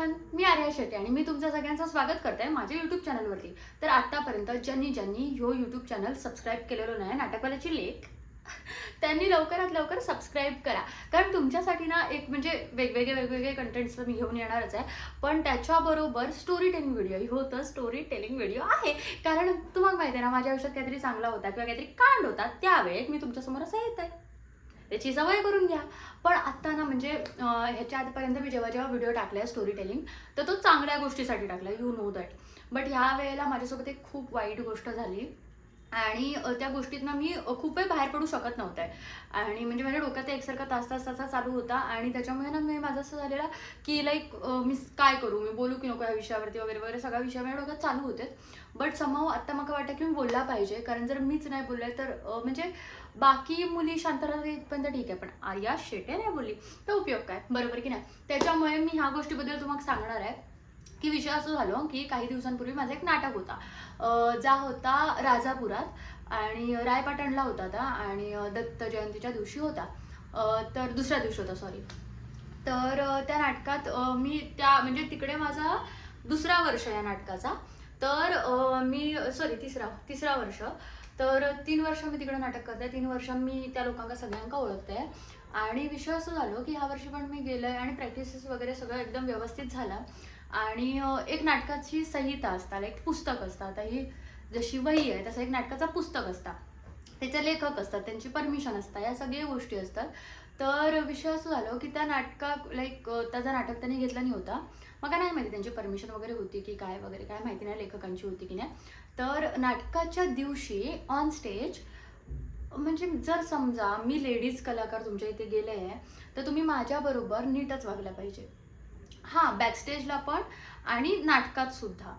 Everyone मी आर्या शेट्टी आणि मी तुमचं सगळ्यांचं स्वागत करते माझ्या यूट्यूब चॅनलवरती तर आत्तापर्यंत ज्यांनी ज्यांनी ह्यो यूट्यूब चॅनल सबस्क्राईब केलेलं नाही नाटकवाल्याची लेख त्यांनी लवकरात लवकर सबस्क्राईब करा. कारण तुमच्यासाठी ना एक म्हणजे वेगवेगळे वेगवेगळे कंटेंट्स मी घेऊन येणारच आहे. पण त्याच्याबरोबर स्टोरी टेलिंग व्हिडिओ हो तर स्टोरी टेलिंग व्हिडिओ आहे. कारण तुम्हाला माहिती आहे ना माझ्या आयुष्यात काहीतरी चांगला होता किंवा काहीतरी कांड होता त्यावेळेत मी तुमच्यासमोर असं येत आहे त्याची सवय करून घ्या. पण आत्ता ना म्हणजे ह्याच्या आधीपर्यंत मी जेव्हा जेव्हा व्हिडिओ टाकलाय स्टोरी टेलिंग तर तो चांगल्या गोष्टीसाठी टाकला यू नो दॅट बट ह्या वेळेला माझ्यासोबत एक खूप वाईट गोष्ट झाली. आणि त्या गोष्टीतनं मी खूप वेळ बाहेर पडू शकत नव्हते. आणि म्हणजे माझ्या डोक्यात एकसारखा तास तास तासा चालू होता आणि त्याच्यामुळे ना मी माझं असं झालेलं की लाईक मी काय करू? मी बोलू की नको या विषयावरती वगैरे वगैरे सगळ्या विषय माझ्या डोक्यात चालू होते. बट समहाव आत्ता मला वाटतं की मी बोलला पाहिजे. कारण जर मीच नाही बोलले तर म्हणजे बाकी मुली शांत राहतात तर ठीक आहे. पण आर्या शेटे नाही बोलली. तर उपयोग काय? बरोबर की नाही? त्याच्यामुळे मी ह्या गोष्टीबद्दल तुम्हाला सांगणार आहे. की विषय असं झालो की काही दिवसांपूर्वी माझा एक नाटक होता. जा होता राजापुरात आणि रायपाटणला होता आता आणि दत्त जयंतीच्या दिवशी होता. तर दुसऱ्या दिवशी होता सॉरी तर त्या नाटकात मी त्या म्हणजे तिकडे माझा दुसरा वर्ष या नाटकाचा. तर मी सॉरी तिसरा तिसरा वर्ष. तर तीन वर्ष मी तिकडे नाटक करते. तीन वर्ष मी त्या लोकांना सगळ्यांका ओळखते. आणि विषय असं झालो की ह्या वर्षी पण मी गेले आणि प्रॅक्टिसेस वगैरे सगळं एकदम व्यवस्थित झाला. आणि एक नाटकाची संहिता असता एक पुस्तक असतं आता ही जशी वही आहे तसं एक नाटकाचं पुस्तक असतं. त्याचे लेखक असतात त्यांची परमिशन असतात या सगळ्या गोष्टी असतात. तर विषय असं झालं की त्या नाटका लाईक त्याचा नाटक त्यांनी घेतला नाही होता. मग नाही माहिती त्यांची परमिशन वगैरे होती की काय वगैरे काय माहिती नाही लेखकांची होती की नाही. तर नाटकाच्या दिवशी ऑन स्टेज म्हणजे जर समजा मी लेडीज कलाकार तुमच्या इथे गेले आहे तर तुम्ही माझ्याबरोबर नीटच वागला पाहिजे. हां बॅकस्टेजला पण आणि नाटकात सुद्धा.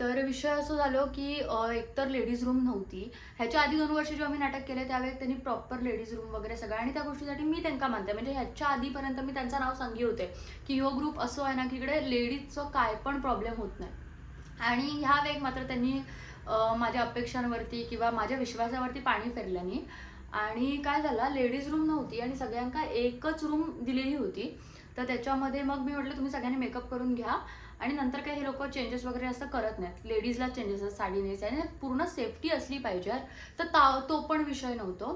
तर विषय असं झालो की एकतर लेडीज रूम नव्हती. ह्याच्या आधी दोन वर्ष जेव्हा मी नाटक केले त्यावेळी त्यांनी प्रॉपर लेडीज रूम वगैरे सगळं आणि त्या गोष्टीसाठी मी त्यांना मानते. म्हणजे ह्याच्या आधीपर्यंत मी त्यांचं नाव सांगी होते की यो ग्रुप असं आहे ना की इकडे लेडीजचं काय पण प्रॉब्लेम होत नाही. आणि ह्या वेग मात्र त्यांनी माझ्या अपेक्षांवरती किंवा माझ्या विश्वासावरती पाणी फेरलं नाही. आणि काय झालं लेडीज रूम नव्हती आणि सगळ्यांका एकच रूम दिलेली होती. तर त्याच्यामध्ये मग मी म्हटलं तुम्ही सगळ्यांनी मेकअप करून घ्या. आणि नंतर काही हे लोक चेंजेस वगैरे असं करत नाहीत. लेडीजला चेंजेस असतात साडी नेस आणि पूर्ण सेफ्टी असली पाहिजे तर ता तो पण विषय नव्हतो.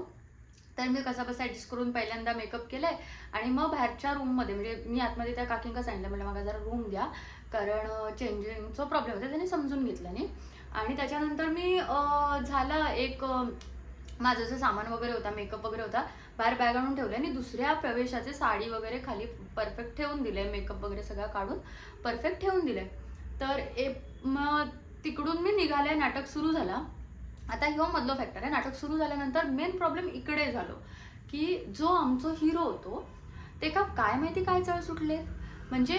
तर मी कसा बसा ॲडजस्ट करून पहिल्यांदा मेकअप केलाय. आणि मग बाहेरच्या रूममध्ये म्हणजे मी आतमध्ये त्या काकींका सांगितलं म्हटलं मला जरा रूम द्या कारण चेंजिंगचा प्रॉब्लेम होता त्यांनी समजून घेतलं नाही. आणि त्याच्यानंतर मी झालं एक माझं जे सामान वगैरे होता मेकअप वगैरे होता. बाहेर बॅग आणून ठेवले आणि दुसऱ्या प्रवेशाचे साडी वगैरे खाली परफेक्ट ठेवून दिले मेकअप वगैरे सगळं काढून परफेक्ट ठेवून दिले. तर ए मग तिकडून मी निघाले नाटक सुरू झाला. आता ह्यो मधलं फॅक्टर आहे नाटक सुरू झाल्यानंतर मेन प्रॉब्लेम इकडे झालो की जो आमचो हिरो होतो ते का काय माहिती काय चळ सुटले? म्हणजे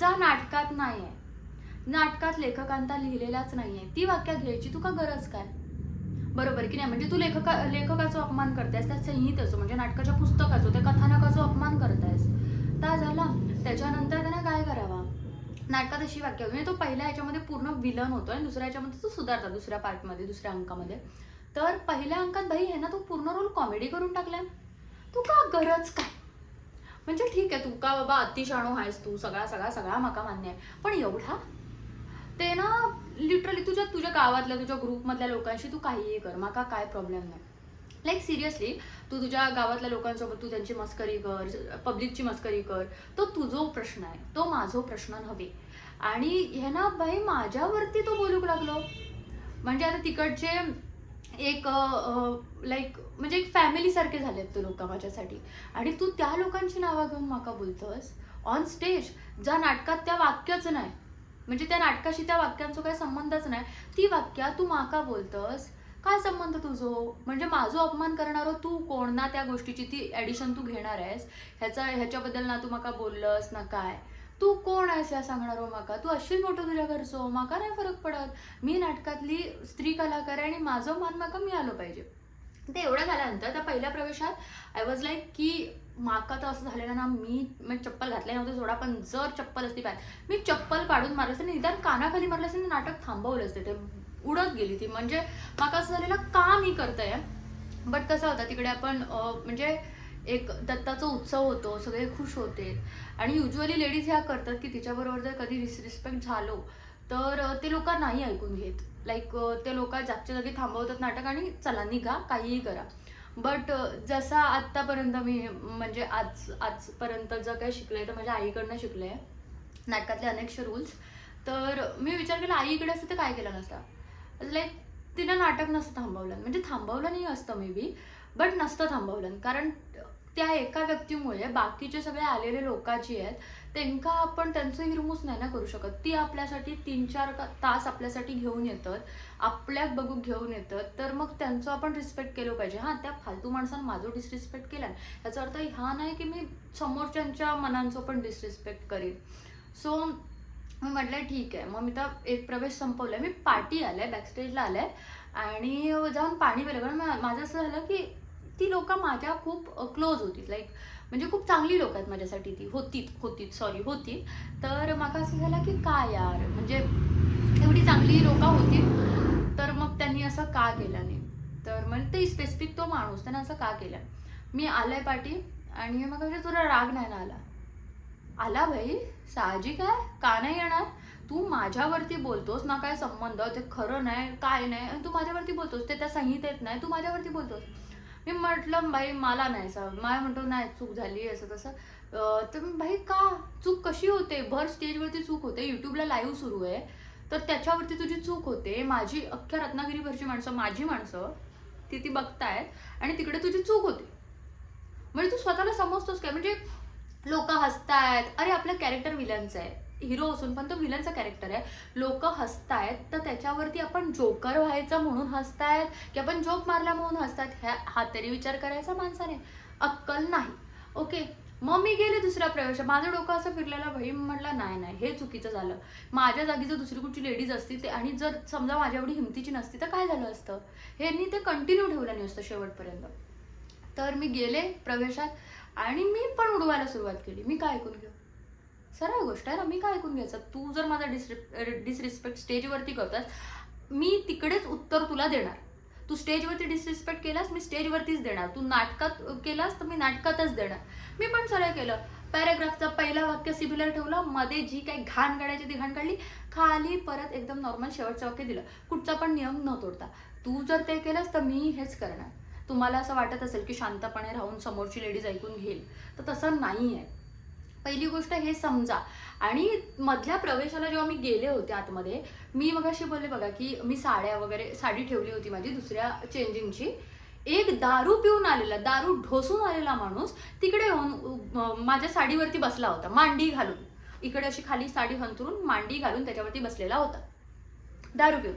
जा नाटकात नाही आहे नाटकात लेखकांता लिहिलेलाच नाही आहे ती वाक्य घ्यायची तुका गरज काय? बरोबर की नाही? म्हणजे तू लेखका लेखकाचा अपमान करतेस त्या संहितेचं म्हणजे नाटकाच्या पुस्तकाचं त्या कथानकाचं अपमान करतायस ता झाला. त्याच्यानंतर त्यांना काय करावा? नाटकात अशी वाक्य होती म्हणजे तो पहिल्या याच्यामध्ये पूर्ण विलन होतो आणि दुसऱ्या याच्यामध्ये तो सुधारता दुसऱ्या पार्टमध्ये दुसऱ्या अंकामध्ये. तर पहिल्या अंकात भाई हे ना तू पूर्ण रोल कॉमेडी करून टाकलाय. तू का गरज काय? म्हणजे ठीक आहे तू का बाबा अतिशाणू आहेस तू? सगळा सगळा सगळा माका मान्य आहे. पण एवढा? ते ना लिटरली तुझ्या तुझ्या गावातल्या तुझ्या ग्रुपमधल्या लोकांशी तू काहीही कर. माका काय प्रॉब्लेम नाही. लाईक सिरियसली तू तुझ्या गावातल्या लोकांसोबत तू त्यांची मस्करी कर पब्लिकची मस्करी कर. तो तुझो प्रश्न आहे. तो माझो प्रश्न नव्हे. आणि हे ना बाई माझ्यावरती तो बोलूक लागलो. म्हणजे आता तिकडचे एक लाईक म्हणजे एक फॅमिलीसारखे झालेत ते लोक माझ्यासाठी. आणि तू त्या लोकांची नावं घेऊन माका बोलतोस? ऑन स्टेज ज्या नाटकात त्या वाक्यच नाही. म्हणजे त्या नाटकाशी त्या वाक्यांचो काही संबंधच नाही. ती वाक्या तू माका बोलतस. काय संबंध तुझो? म्हणजे माझो अपमान करणारो तू कोण? ना त्या गोष्टीची ती ॲडिशन तू घेणार आहेस. ह्याचा ह्याच्याबद्दल ना तू माका बोललंस ना काय? तू कोण आहेस या सांगणारो माका? तू अशील मोठं तुझ्या घरचो? माका नाही फरक पडत. मी नाटकातली स्त्री कलाकार आहे आणि माझं मान माका मिळालं पाहिजे. ते एवढं झाल्यानंतर त्या पहिल्या प्रवेशात आय वॉज लाईक की माका तर असं झालेलं ना मी म्हणजे चप्पल घातले नव्हते सोडा पण जर चप्पल असती पाय. मी चप्पल काढून मारलं असते निदान कानाखाली मारलं असते नाटक थांबवलं असते. ते उडत गेली ती. म्हणजे माका असं झालेलं का मी करतंय? बट कसं होतं तिकडे आपण म्हणजे एक दत्ताचा उत्सव होतो सगळे खुश होते. आणि युजली लेडीज ह्या करतात की तिच्याबरोबर जर कधी डिसरिस्पेक्ट झालो तर ते लोक नाही ऐकून घेत. लाईक ते लोक जागच्या जागी थांबवतात नाटक आणि चला निघा काहीही करा. बट जसा आत्तापर्यंत मी म्हणजे आज आजपर्यंत जर काही शिकले तर माझ्या आईकडनं शिकले नाटकातले अनेकशे रूल्स तर मी विचार केला आईकडे असतं तर काय केलं नसतं? लाईक तिनं नाटक नसतं थांबवलं. म्हणजे थांबवलं नाही असतं मे बी बट नसतं थांबवलं. कारण त्या एका व्यक्तीमुळे बाकीचे सगळे आलेले लोक जी आहेत त्यांका आपण त्यांचं हिरमूस नाही ना करू शकत. ती आपल्यासाठी तीन चार का- तास आपल्यासाठी घेऊन येतात आपल्यात बघू घेऊन येतात. तर मग त्यांचं आपण रिस्पेक्ट केलं पाहिजे. हां त्या फालतू माणसानं माझं डिसरिस्पेक्ट केला याचा अर्थ हा नाही की मी समोरच्यांच्या मनांचं पण डिसरिस्पेक्ट करीन. सो मी म्हटलं ठीक आहे. मग मी तर एक प्रवेश संपवलाय. मी पार्टी आलाय बॅकस्टेजला आलाय. आणि जाऊन पाणी पिलं. कारण माझं असं झालं की ती लोक माझ्या खूप क्लोज होती लाईक म्हणजे खूप चांगली लोक आहेत माझ्यासाठी ती. होतीत होतीत सॉरी होती तर मला असं झालं की काय यार? म्हणजे एवढी चांगली लोक होती तर मग त्यांनी असं का केलं नाही? तर म्हणजे ते स्पेसिफिक तो माणूस त्यानं असं का केलं? मी आलं आहे पाठी आणि मग म्हणजे तुला राग नाही ना आला? आला भाई साहजिक आहे का नाही येणार? तू माझ्यावरती बोलतोस ना काय संबंध? ते खरं नाही काय नाही. आणि तू माझ्यावरती बोलतोस ते त्या संहितेत नाही. तू माझ्यावरती बोलतोस. मी म्हटलं बाई मला नाही असं. मला म्हणतो नाही चूक झाली असं तसं. तर भाई का? चूक कशी होते? भर स्टेजवरती चूक होते. युट्यूबला लाईव्ह सुरू आहे. तर त्याच्यावरती तुझी चूक होते. माझी अख्ख्या रत्नागिरीभरची माणसं माझी माणसं ती ती बघतायत आणि तिकडे तुझी चूक होती. म्हणजे तू स्वतःला समजतोस काय? म्हणजे लोक हसतायत. अरे आपलं कॅरेक्टर विलनचं आहे. हिरो असून पण तो विलनचा कॅरेक्टर आहे. लोक हसतायत तर त्याच्यावरती आपण जोकर व्हायचं म्हणून हसतायत की आपण जोक मारला म्हणून हसतात ह्या हा तरी विचार करायचा माणसाने. अक्कल नाही. ओके? मग मी गेले दुसऱ्या प्रवेश माझं डोकं असं फिरलेलं भाई म्हटलं नाही नाही हे चुकीचं झालं. माझ्या जागी जर दुसरी कुठची लेडीज असती ते आणि जर समजा माझ्या एवढी हिमतीची नसती तर काय झालं असतं? ह्यांनी ते कंटिन्यू ठेवलं नाही असतं शेवटपर्यंत. तर मी गेले प्रवेशात आणि मी पण उडवायला सुरुवात केली. मी काय ऐकून घेऊ? सरळ गोष्ट आहे ना मी काय ऐकून घ्यायचं? तू जर माझा डिसरि डिसरिस्पेक्ट स्टेजवरती करतास मी तिकडेच उत्तर तुला देणार. तू स्टेजवरती डिसरिस्पेक्ट केलास मी स्टेजवरतीच देणार. तू नाटकात केलास तर मी नाटकातच देणार. मी पण सरळ केलं. पॅराग्राफचा पहिला वाक्य सिमिलर ठेवलं. मध्ये जी काही घाण काढायची ती घाण काढली. खाली परत एकदम नॉर्मल शेवटचं वाक्य दिलं. कुठचा पण नियम न तोडता. तू जर ते केलंस तर मी हेच करणार. तुम्हाला असं वाटत असेल की शांतपणे राहून समोरची लेडीज ऐकून घेईल. तर तसं नाही आहे पहिली गोष्ट हे समजा. आणि मधल्या प्रवेशाला जेव्हा मी गेले होते आतमध्ये मी मग अशी बोलले बघा की मी साड्या वगैरे साडी ठेवली होती माझी दुसऱ्या चेंजिंगची. एक दारू पिऊन आलेला दारू ढोसून आलेला माणूस तिकडे येऊन माझ्या साडीवरती बसला होता मांडी घालून. इकडे अशी खाली साडी हंतरून मांडी घालून त्याच्यावरती बसलेला होता. दारू पिऊन.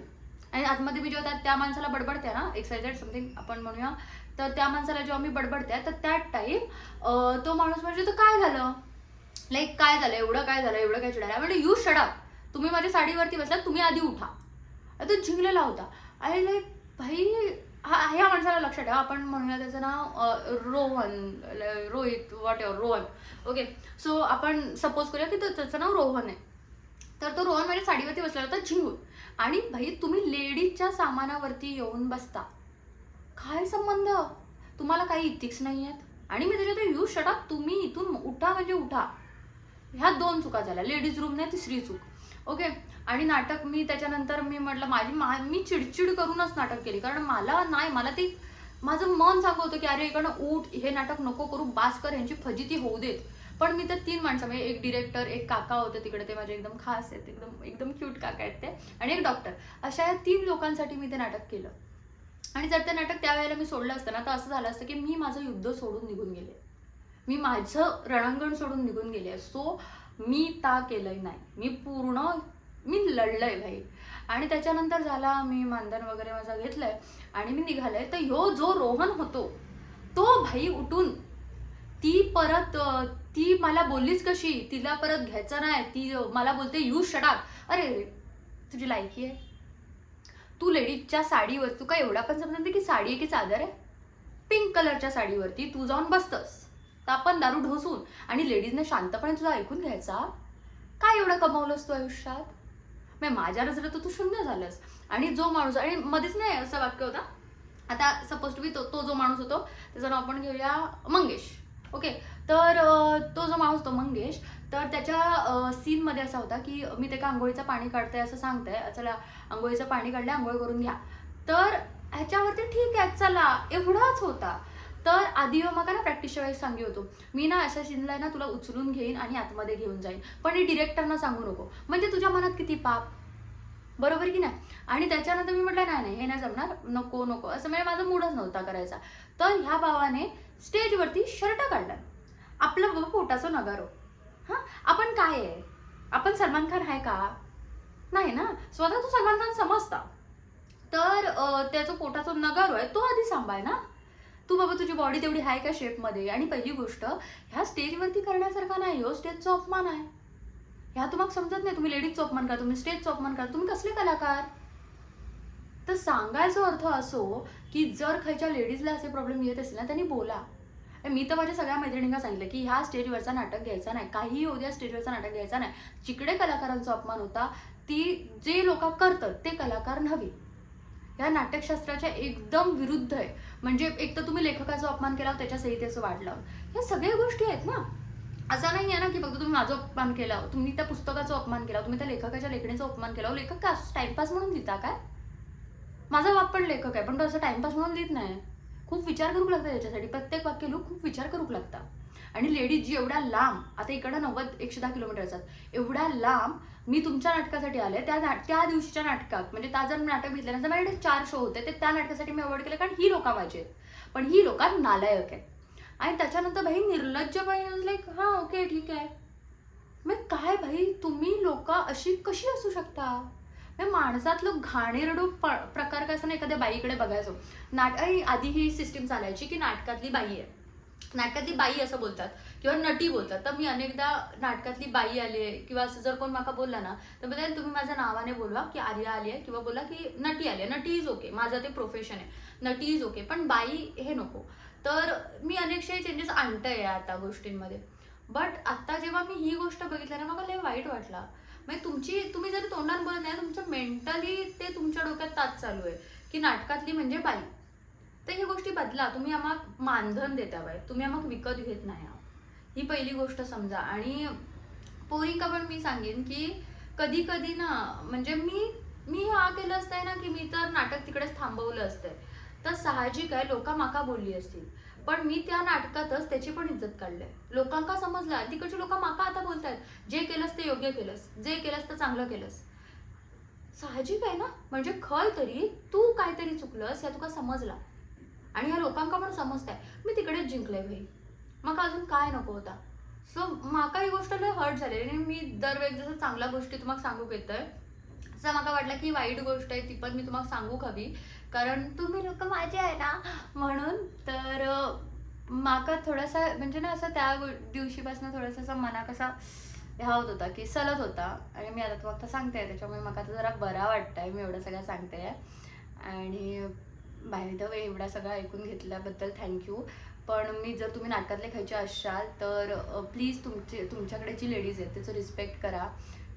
आणि आतमध्ये मी जेव्हा त्या- माणसाला बडबडते ना एक्सायझेड समथिंग आपण म्हणूया तर त्या माणसाला जेव्हा मी बडबडते तर त्या टाईम तो माणूस म्हणजे तर काय झालं? लाईक काय झालं एवढं काय झालं एवढं काय चिडायला? म्हणजे यू शडा तुम्ही माझ्या साडीवरती बसला तुम्ही आधी उठा. तो झिंगलेला होता. आणि लाईक भाई हा ह्या माणसाला लक्षात ठेवा. आपण म्हणूया त्याचं नाव रोहन ल- Rohit whatever Rohan. Okay so आपण सपोज करूया की तो त्याचं नाव रोहन आहे. तर तो रोहन माझ्या साडीवरती बसलेला होता झिंगून आणि भाई तुम्ही लेडीजच्या सामानावरती येऊन बसता. काय संबंध? तुम्हाला काही इथिक्स नाही आहेत आणि मी त्याच्यात यू शटअप तुम्ही इथून उठा म्हणजे उठा. ह्या दोन चुका झाल्या. लेडीज रूम नाही तिसरी चूक. ओके आणि नाटक मी त्याच्यानंतर मी म्हटलं माझी मा मी चिडचिड करूनच नाटक केली. कारण मला नाही मला ती माझं मन सांगवतं की अरे इकडनं ऊट हे नाटक नको करू बासकर यांची फजिती होऊ देत. पण मी तर तीन माणसं म्हणजे एक डिरेक्टर एक काका होते तिकडे ते माझे एकदम खास आहेत एकदम एकदम क्यूट काका आहेत ते आणि एक डॉक्टर अशा या तीन लोकांसाठी मी ते नाटक केलं. आणि जर ते नाटक त्यावेळेला मी सोडलं असतं ना तर असं झालं असतं की मी माझं युद्ध सोडून निघून गेले. मी माझं रणांगण सोडून निघून गेले सो मी ता केलंय नाही. मी पूर्ण मी लढलंय भाई. आणि त्याच्यानंतर झाला मी मानधन वगैरे माझं घेतलंय. आणि मी निघालंय. तर ह्यो जो रोहन होतो तो भाई उठून ती परत ती मला बोललीच कशी? तिला परत घ्यायचं नाही. ती मला बोलते यू शडाक अरे तुझी लायकी आहे. तू लेडीजच्या साडीवर तू काय एवढा पण समजते की साडी आहे की चादर आहे? पिंक कलरच्या साडीवरती तू जाऊन बसतस. तर आपण दारू ढोसून आणि लेडीजने शांतपणे तुला ऐकून घ्यायचा? काय एवढं कमावलंस तू आयुष्यात? मग माझ्या नजरेत तर तू शून्य झालंस. आणि जो माणूस आणि मध्येच नाही असं वाक्य होता. आता सपोज टू बी तो तो जो माणूस होतो त्याचं नाव आपण घेऊया मंगेश. ओके तर तो जो माणूस होतो मंगेश तर त्याच्या सीनमध्ये असा होता की मी ते का आंघोळीचं पाणी काढतंय असं सांगतंय. चला आंघोळीचं पाणी काढलं आंघोळ करून घ्या. तर ह्याच्यावरती ठीक आहे चला एवढाच होता. तर आधी माका ना प्रॅक्टिसच्या वेळेस सांगू होतो. मी ना अशा सीनला ना तुला उचलून घेईन आणि आतमध्ये घेऊन जाईन. पण हे डिरेक्टरना सांगू नको. म्हणजे तुझ्या मनात किती पाप? बरोबर की नाही? आणि त्याच्यानंतर मी म्हटलं नाही नाही हे नाही जमणार. नको नको. असं म्हणजे माझा मूडच नव्हता करायचा. तर ह्या भावाने स्टेजवरती शर्ट काढला. आपलं बाबा पोटाचं नगारो. हां? आपण काय आहे? आपण सलमान खान आहे का? नाही ना. स्वतः तू सलमान खान समजता. तर त्याचं पोटाचा नगारो आहे तो आधी सांभाळ ना. तू बाबा तुझी बॉडी तेवढी आहे का शेपमध्ये आणि पहिली गोष्ट ह्या स्टेजवरती करण्यासारखा नाही हो स्टेजचा अपमान आहे. ह्या तुम्हाला समजत नाही तुम्ही लेडीजचा अपमान करा तुम्ही स्टेजचा अपमान करा तुम्ही कसले कलाकार? तर सांगायचा अर्थ असो की जर खायच्या लेडीजला असे प्रॉब्लेम येत असेल ना त्यांनी बोला. मी तर माझ्या सगळ्या मैत्रिणींना सांगितलं की ह्या स्टेजवरचा नाटक घ्यायचा नाही. काहीही होऊ द्या स्टेजवरचा नाटक घ्यायचा नाही. जिकडे कलाकारांचा अपमान होता ती जे लोक करतात ते कलाकार नव्हे. ह्या नाट्यशास्त्राच्या एकदम विरुद्ध आहे. म्हणजे एक तर तुम्ही लेखकाचा अपमान केला त्याच्या संहितेचं वाढ लावून ह्या सगळ्या गोष्टी आहेत ना. असं नाही आहे ना की फक्त तुम्ही माझा अपमान केला तुम्ही त्या पुस्तकाचा अपमान केला तुम्ही त्या लेखकाच्या लेखणीचा अपमान केला. लेखक का टाइमपास म्हणून लिहिता काय? माझा बाप पण लेखक आहे पण तो असं टाइमपास म्हणून लिहित नाही. खूप विचार करूक लागतं त्याच्यासाठी प्रत्येक वाक्य लोक खूप विचार करूक लागतात. आणि लेडीज जी एवढ्या लांब आता इकडं नव्वद एकशे दहा किलोमीटर असतात. एवढ्या लांब मी तुमच्या नाटकासाठी आले त्या नाट त्या दिवशीच्या नाटकात म्हणजे त्या जर मी नाटक घेतल्यानंतर माझ्याकडे चार शो होते ते त्या नाटकासाठी मी अवॉर्ड केलं कारण ही लोकं माझी आहेत. पण ही लोक नालायक आहेत. आणि त्याच्यानंतर भाई निर्लज्जबाई लाईक हां ओके ठीक आहे. मग काय भाई तुम्ही लोक अशी कशी असू शकता? माणसातलं घाणेरडू प प्रकार काय असं ना एखाद्या बाईकडे बघायचो. नाट आधी ही सिस्टीम चालायची की नाटकातली बाई आहे. नाटकातली बाई असं बोलतात किंवा नटी बोलतात. तर मी अनेकदा नाटकातली बाई आली आहे किंवा असं जर कोण माका बोलला ना तर बघा तुम्ही माझ्या नावाने बोलवा की आर्या आली आहे किंवा बोला की नटी आली आहे. नटी इज ओके माझं ते प्रोफेशन आहे. नटी इज ओके पण बाई हे नको. तर मी अनेकशे चेंजेस आणतंय आता गोष्टींमध्ये. बट आत्ता जेव्हा मी ही गोष्ट बघितली ना मला लय वाईट वाटला. म्हणजे तुमची तुम्ही जरी तोंडात बोलत नाही मेंटली ते तुमच्या डोक्यात ताच चालू आहे की नाटकातली म्हणजे बाई. तर ही गोष्टी बदला तुम्ही आम्हाला मानधन देता बाई तुम्ही आम्हाला विकत घेत नाही ही पहिली गोष्ट समजा. आणि पोरिका पण मी सांगेन की कधी कधी ना म्हणजे मी मी हा केलं असतंय ना की मी तर नाटक तिकडेच थांबवलं असतंय. तर साहजिक आहे लोक माका बोलली असतील. पण मी त्या नाटकातच त्याची पण इज्जत काढली लोकांका समजलं तिकडची लोक माका आता बोलतायत जे केलंस ते योग्य केलंस जे केलंस तर चांगलं केलंस. साहजिक आहे ना? म्हणजे खय तरी तू काहीतरी चुकलंस या तुका समजला. आणि ह्या लोकांका पण समजताय. मी तिकडेच जिंकले भाई मग अजून काय नको होता? सो माका ही गोष्ट लय हर्ट झाली आणि मी दरवेळेस जसं चांगल्या गोष्टी तुम्हाला सांगू येतोय असं मला वाटलं की वाईट गोष्ट आहे ती पण मी तुम्हाला सांगू हवी. कारण तुम्ही लोक माझे आहे ना? म्हणून तर माका थोडासा म्हणजे ना असं त्या दिवशीपासून थोडासा असा मना कसा होत होता की सलत होता. आणि मी आता फक्त सांगते त्याच्यामुळे मला आता जरा बरा वाटतंय. मी एवढं सगळं सांगते. आणि बाय द वे एवढा सगळं ऐकून घेतल्याबद्दल थँक्यू पण मी जर तुम्ही नाटकातले खायचे असाल तर प्लीज तुमचे तुमच्याकडे जी लेडीज आहे त्याचं रिस्पेक्ट करा.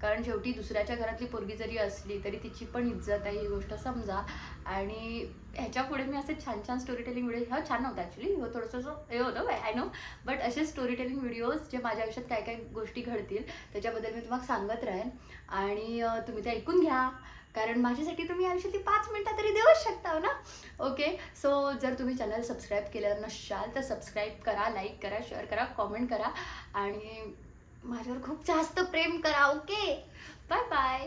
कारण शेवटी दुसऱ्याच्या घरातली पोरगी जरी असली तरी तिची पण इज्जत आहे ही गोष्ट समजा. आणि ह्याच्या पुढे मी असे छान छान स्टोरी टेलिंग व्हिडिओ हा छान नव्हता ॲक्च्युली हो थोडंसं असं हे होतं आय नो बट असे स्टोरी टेलिंग व्हिडिओज जे माझ्या आयुष्यात काय काय गोष्टी घडतील त्याच्याबद्दल मी तुम्हाला सांगत राहीन. आणि तुम्ही ते ऐकून घ्या. कारण माझ्यासाठी तुम्ही आयुष्यातली पाच मिनटं तरी देऊच शकता हो ना? ओके सो जर तुम्ही चॅनल सबस्क्राईब केलं नसाल तर सबस्क्राईब करा लाईक करा शेअर करा कॉमेंट करा. आणि माझ्यावर खूप जास्त प्रेम करा ओके बाय बाय